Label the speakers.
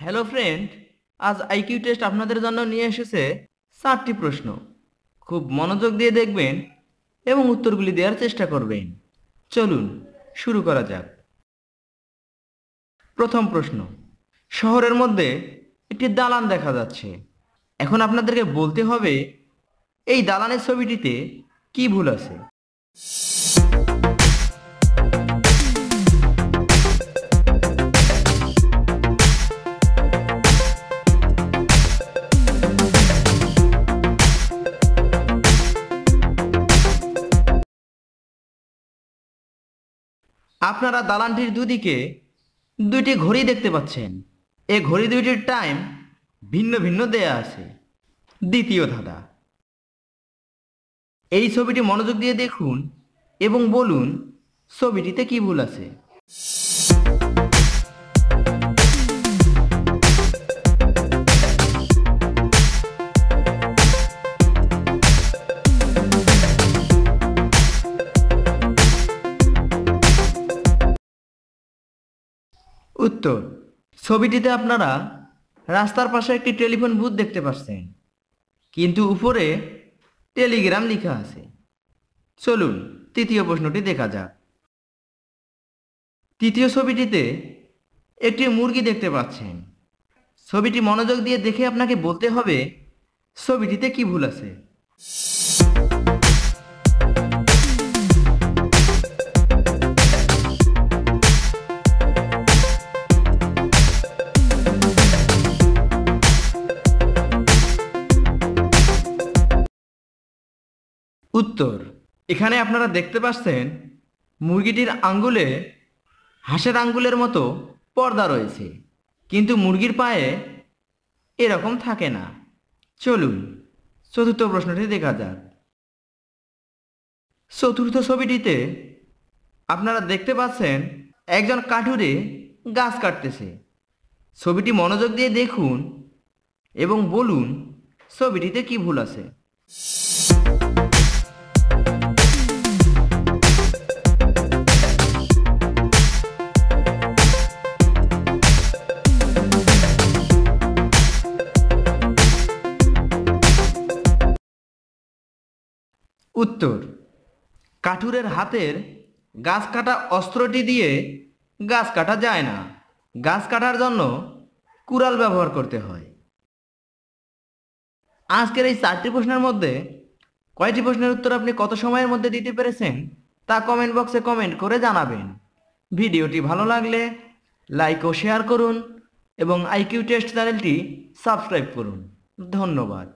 Speaker 1: Hello friend আজ IQ test আপনাদের জন্য নিয়ে এসেছে চারটি প্রশ্ন। খুব মনোযোগ দিয়ে দেখবেন এবং উত্তরগুলি দেওয়ার চেষ্টা করবেন। চলুন, শুরু করা যাক। প্রথম প্রশ্ন। শহরের মধ্যে একটি দালান দেখা যাচ্ছে। এখন আপনাদেরকে বলতে হবে, এই দালানের ছবিটিতে কি ভুল আছে? আপনারা দালানটির দুদিকে দুইটি ঘড়ি দেখতে পাচ্ছেন। এ ঘড়ি দুইটির টাইম ভিন্ন ভিন্ন দেয়া আছে। দ্বিতীয় ধাঁধা। এই ছবিটি মনোযোগ দিয়ে দেখুন এবং বলুন, ছবিটিতে কি ভুল আছে। উত্তর, ছবিটিতে আপনারা রাস্তার পাশে একটি টেলিফোন বুথ দেখতে পাচ্ছেন। কিন্তু উপরে টেলিগ্রাম লেখা আছে। চলুন, তৃতীয় প্রশ্নটি দেখা যাক। তৃতীয় ছবিটিতে একটি মুরগি দেখতে পাচ্ছেন। ছবিটি মনোযোগ দিয়ে দেখে আপনাকে বলতে হবে, ছবিটিতে কি ভুল আছে। উত্তর। এখানে আপনারা দেখতে পাচ্ছেন, মুরগিটির আঙ্গুলে, হাঁসের আঙ্গুলের মতো পর্দা রয়েছে। কিন্তু মুরগির পায়ে এরকম থাকে না। চলুন, চতুর্থ প্রশ্নটি দেখা যাক। চতুর্থ ছবিটিতে আপনারা দেখতে পাচ্ছেন, একজন কাঠুরে গাছ কাটতেছে। ছবিটি মনোযোগ দিয়ে দেখুন এবং বলুন, ছবিটিতে কি ভুল আছে। উত্তর, কাঠুরের হাতের গাছ কাটা অস্ত্রটি দিয়ে গাছ কাটা যায় না। গাছ কাটার জন্য কুড়াল ব্যবহার করতে হয়। আজকের এই চারটি প্রশ্নের মধ্যে কয়টি প্রশ্নের উত্তর আপনি কত সময়ের মধ্যে দিতে পেরেছেন তা কমেন্ট বক্সে কমেন্ট করে জানাবেন। ভিডিওটি ভালো লাগলে লাইক ও শেয়ার করুন এবং আইকিউ টেস্ট চ্যানেলটি সাবস্ক্রাইব করুন। ধন্যবাদ।